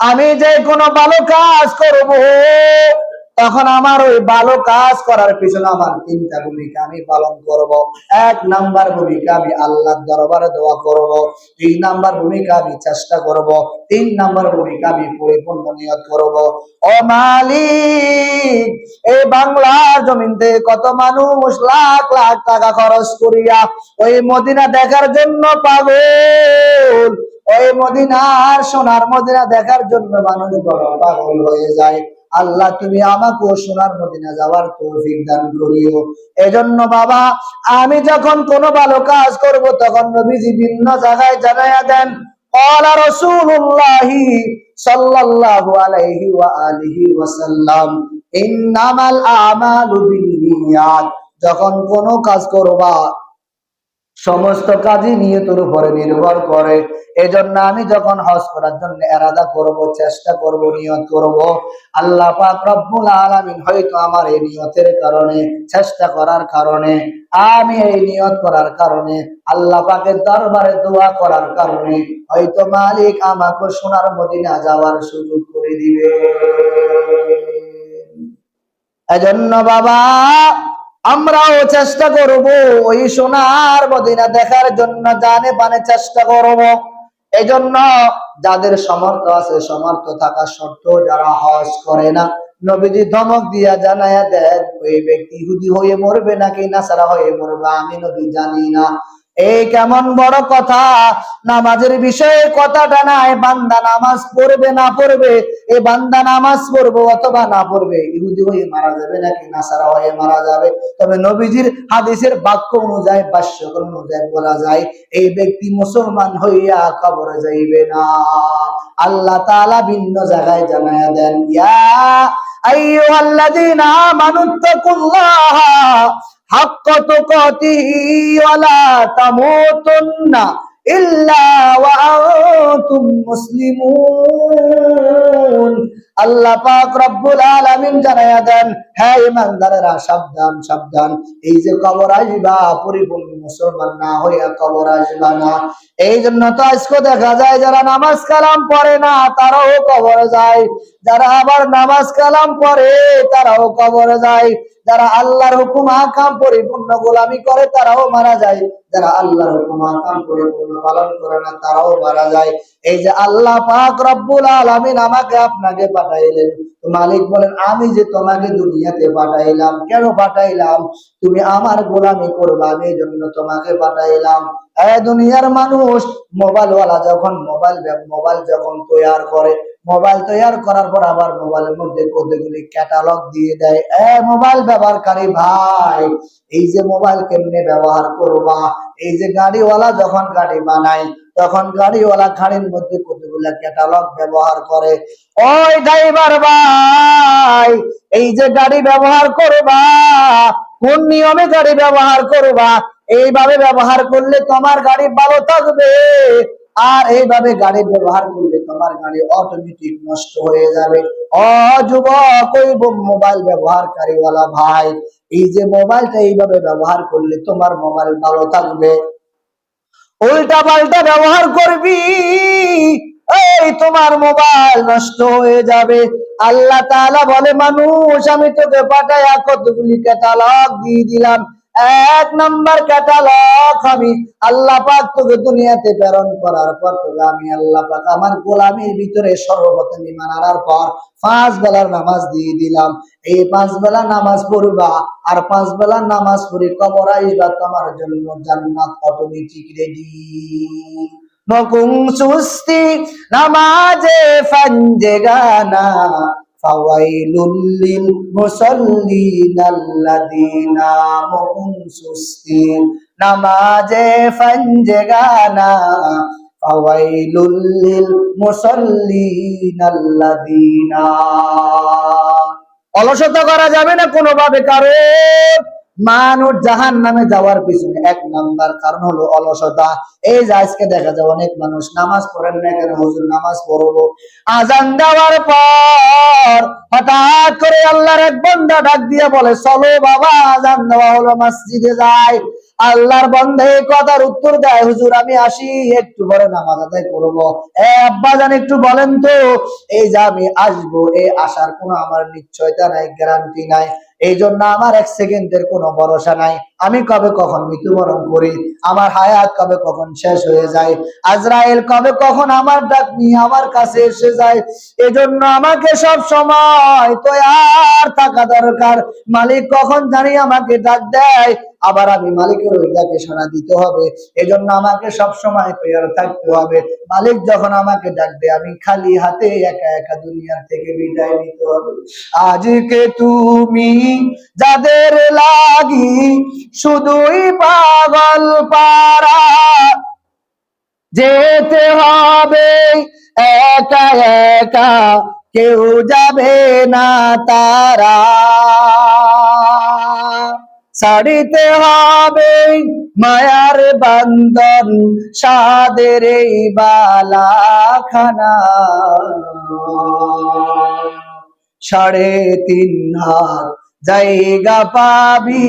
আমি যে কোনো ভালো কাজ করব, তখন আমার ওই ভালো কাজ করার পিছনে আমার তিনটা ভূমিকা আমি পালন করব। এক নাম্বার ভূমিকা আমি আল্লাহর দরবারে দোয়া করব দুই নাম্বার ভূমিকা আমি চেষ্টা করব, তিন নাম্বার ভূমিকা আমি পরিপূর্ণ নিয়ত করব। ও মালিক এই বাংলার জমিনতে কত মানুষ লাখ লাখ টাকা খরচ করিয়া ওই মদিনা দেখার জন্য পাগল। ওই মদিনার সোনার মদিনা দেখার জন্য মানুষ পাগল হয়ে যায়। আল্লাহ, তুমি আমাকে সোনার মদিনা যাওয়ার তৌফিক দান করিও। এজন্য বাবা, আমি যখন কোন ভালো কাজ করব, তখন নবীজি ভিন্ন জায়গায় জানাইয়া দেন সাল্লাল্লাহু আলাইহি ওয়া আলিহি ওয়াসাল্লাম, ইন্নামাল আমালু যখন কোনো কাজ করবা সমস্ত কাজই নিয়তের উপরে নির্ভর করে। এজন্য আমি যখন হজ করার জন্য এরাদা করব, চেষ্টা করব, নিয়ত করব, আল্লাহ পাক রব্বুল আলামিন হয়তো আমার এই নিয়তের কারণে, চেষ্টা করার কারণে, আমি এই নিয়ত করার কারণে, আল্লাহ পাকের দরবারে দোয়া করার কারণে হয়তো মালিক আমাকে সোনার মদিনা যাওয়ার সুযোগ করে দিবে। এজন্য বাবা আমরাও চেষ্টা করব ওই সোনার মদিনা দেখার জন্য, জানে পানে চেষ্টা করব। এজন্য যাদের সমর্থ আছে সমর্থ থাকা সত্ত্বেও যারা হজ করে না, নবীজি ধমক দিয়া জানায়া দেন, ওই ব্যক্তি হুদি হয়ে মরবে নাকি নাসারা হয়ে মরবে? আমি নবী জানি না। এই কেমন বড় কথা? নামাজের বিষয়ে কথাটা নাই, বান্দা নামাজ পড়বে না পড়বে? এ বান্দা নামাজ পড়বে অথবা না পড়বে? ইহুদি হয়ে মারা যাবে নাকি? নাসারা হয়ে মারা যাবে? তবে নবীজির হাদিসের বাক্য অনুযায়ী ভাষ্য অনুযায়ী বলা যায়, এই ব্যক্তি মুসলমান হইয়া কবরে যাইবে না। আল্লাহ তাআলা ভিন্ন জায়গায় জানায়া দেন, ইয়া আইয়ুহাল্লাযীনা আমানুত্তাকুল্লাহা এই যে কবর আসবা, পরিপূর্ণ মুসলমান না হইয়া কবর আসবা না। এই জন্য তো আজকে দেখা যায়, যারা নামাজ কালাম পড়ে না, তারাও কবরে যায়। যারা আবার নামাজ কালাম পড়ে, তারাও কবরে যায়। যারা আল্লাহর হুকুম আকাম পরিপূর্ণ গোলামি করে, তারাও মারা যায়। যারা আল্লাহর হুকুম আকাম পরিপূর্ণ পালন করে না, তারাও মারা যায়। এই যে আল্লাহ পাক রব্বুল আলামিন আমাকে আপনাকে পাঠাইলেন। মালিক বলেন, আমি যে তোমাকে দুনিয়াতে পাঠাইলাম, কেন পাঠাইলাম? তুমি আমার গোলামি করবা, আমি জন্য তোমাকে পাঠাইলাম। দুনিয়ার মানুষ মোবাইল ওয়ালা যখন, মোবাইল মোবাইল যখন তৈয়ার করে মোবাইল তৈয়ার করার পর আবার মোবাইলের মধ্যে কতগুলি ক্যাটালগ দিয়ে দেয়। এ, মোবাইল ব্যবহারকারী ভাই, এই যে মোবাইল কেমনে ব্যবহার করবা? এই যে গাড়িওয়ালা যখন গাড়ি বানায়, তখন গাড়িওয়ালা গাড়ির মধ্যে কতগুলা ক্যাটালগ ব্যবহার করে? ওই ড্রাইভার ভাই, এই যে গাড়ি ব্যবহার করবা, কোন নিয়মে গাড়ি ব্যবহার করবা? এইভাবে ব্যবহার করলে তোমার গাড়ি ভালো থাকবে। আর এইভাবে গাড়ি ব্যবহার করলে তোমার গাড়ি অটোমেটিক নষ্ট হয়ে যাবে। ও যুবক, ওই মোবাইল ব্যবহারকারীওয়ালা ভাই, এই যে মোবাইলটা এইভাবে ব্যবহার করলে তোমার মোবাইল ভালো থাকবে। উল্টা পাল্টা ব্যবহার করবি, এই তোমার মোবাইল নষ্ট হয়ে যাবে। আল্লাহ তাআলা বলে, মানুষ, আমি তোকে পাঠায়া কতগুলি ক্যাটালগ দিয়ে দিলাম। এক নাম্বার ক্যাটালগ আমি। আল্লাহ পাক তোকে দুনিয়াতে প্রেরণ করার পর তোকে আমি আল্লাহ পাক আমার গোলামির ভিতরে সর্বপ্রথম ইমান আনার পর পাঁচ বেলার নামাজ দিয়ে দিলাম। এই পাঁচ বেলা নামাজ পড়বা আর পাঁচ বেলার নামাজ পড়ে কবর আইবা তোমার জন্য জান্নাত অটোমেটিক রেডি মকুম সুস্তি নামাজে ফাঞ্জে গানা। ফাওয়াইলুল লিল মুসাল্লিন আল্লাযীনা মুকুম সুস্তি নামাজে ফাঞ্জে গানা, ফাওয়াইলুল লিল মুসাল্লিন অলসতা করা যাবে না কোনোভাবে, কারণ মানুষ জাহান নামে যাওয়ার পিছনে এক নাম্বার কারণ হলো অলসতা। এই যে আজকে দেখা যায় অনেক মানুষ নামাজ পড়েন না কেন? হুজুর, নামাজ পড়ব। আজান দেওয়ার পর হঠাৎ করে আল্লাহর এক বন্ধা ডাক দিয়ে বলে, চলো বাবা, আজান দেওয়া হলো, মসজিদে যায় আল্লাহর বন্ধে কথার উত্তর দেয়, হুজুর, আমি আসি, একটু পরে নামাজ আদায় করব। এ আব্বা জান, একটু বলেন তো। এই যে আমি আসব, এ আসার কোনো আমার নিশ্চয়তা নাই, গ্যারান্টি নাই। এই জন্য আমার এক সেকেন্ডের কোনো ভরসা নাই। আমি কবে কখন মৃত্যুবরণ করি? আমার হায়াত কবে কখন শেষ হয়ে যায়? আজরাইল কবে কখন আমার ডাক নিয়ে আমার কাছে এসে যায়? এজন্য আমাকে সব সময় তো আর থাকা দরকার। মালিক কখন জানি আমাকে ডাক দেয়। আবার আমি মালিকের ওই ডাকে সাড়া দিতে হবে। এজন্য আমাকে সব সময় তৈরি থাকতে হবে। মালিক যখন আমাকে ডাক দেয়, আমি খালি হাতে একা একা দুনিয়া থেকে বিদায় নিতে হবে। আজকে তুমি যাদের লাগি শুধুই পাগল পারা যেতে হবে একা একা, কেউ যাবে না তারা। ছাড়িতে হবে মায়ার বান্ধন সাদের এই বালাখানা। সাড়ে তিন হাত জায়গা পাবি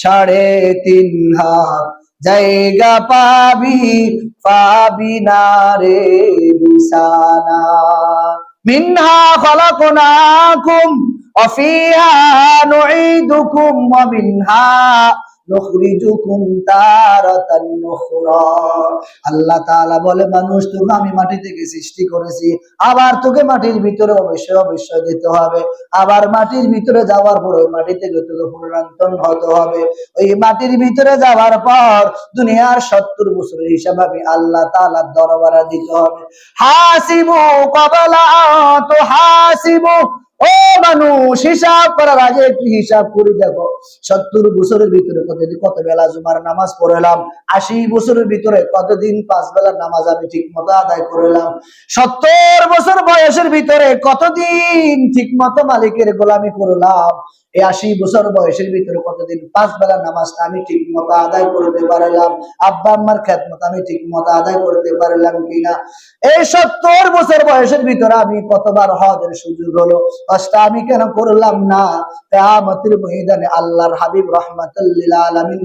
সাড়ে তিন হাত জায়গা পাবি পাবি না রে বিছানা মিনহা খলাকনাকুম وفيها نعيدكم ومنها নুখরিজুকুম তারাতান নুখরা আল্লাহ বলে, মানুষ, তোকে আমি মাটি থেকে সৃষ্টি করেছি। আবার তোকে মাটির ভিতরে অবশ্যই অবশ্যই যেতে হবে। আবার মাটির ভিতরে যাওয়ার পর ওই মাটি থেকে তোকে পুনরান্তন হতে হবে। ওই মাটির ভিতরে যাওয়ার পর দুনিয়ার সত্তর বছরের হিসাব আমি আল্লাহ তাআলার দরবারে দিতে হবে। হাসিবু কবলা তো হাসিবু ও মানুষ, হিসাব করার আগে একটু হিসাব করে দেখো। সত্তর বছরের ভিতরে কতদিন, কত বেলা জুমার নামাজ পড়লাম, আশি বছরের ভিতরে কতদিন, পাঁচ বেলার নামাজ আমি ঠিক মতো আদায় করলাম। সত্তর বছর বয়সের ভিতরে কতদিন ঠিক মতো মালিকের গোলামি করলাম। এই আশি বছর বয়সের ভিতরে কতদিন, পাঁচ বেলা নামাজটা আমি ঠিক মতো আদায় করতে পারলাম। আব্বা আম্মার খেদমত আমি ঠিক মতো আদায় করতে পারলাম কিনা? এই সত্তর বছর বয়সের ভিতরে আমি কতবার হজের সুযোগ হলো কাজটা আমি কেন করলাম না? কিয়ামতের ময়দানে আল্লাহর হাবিব রাহমাতুল্লিল আলামিন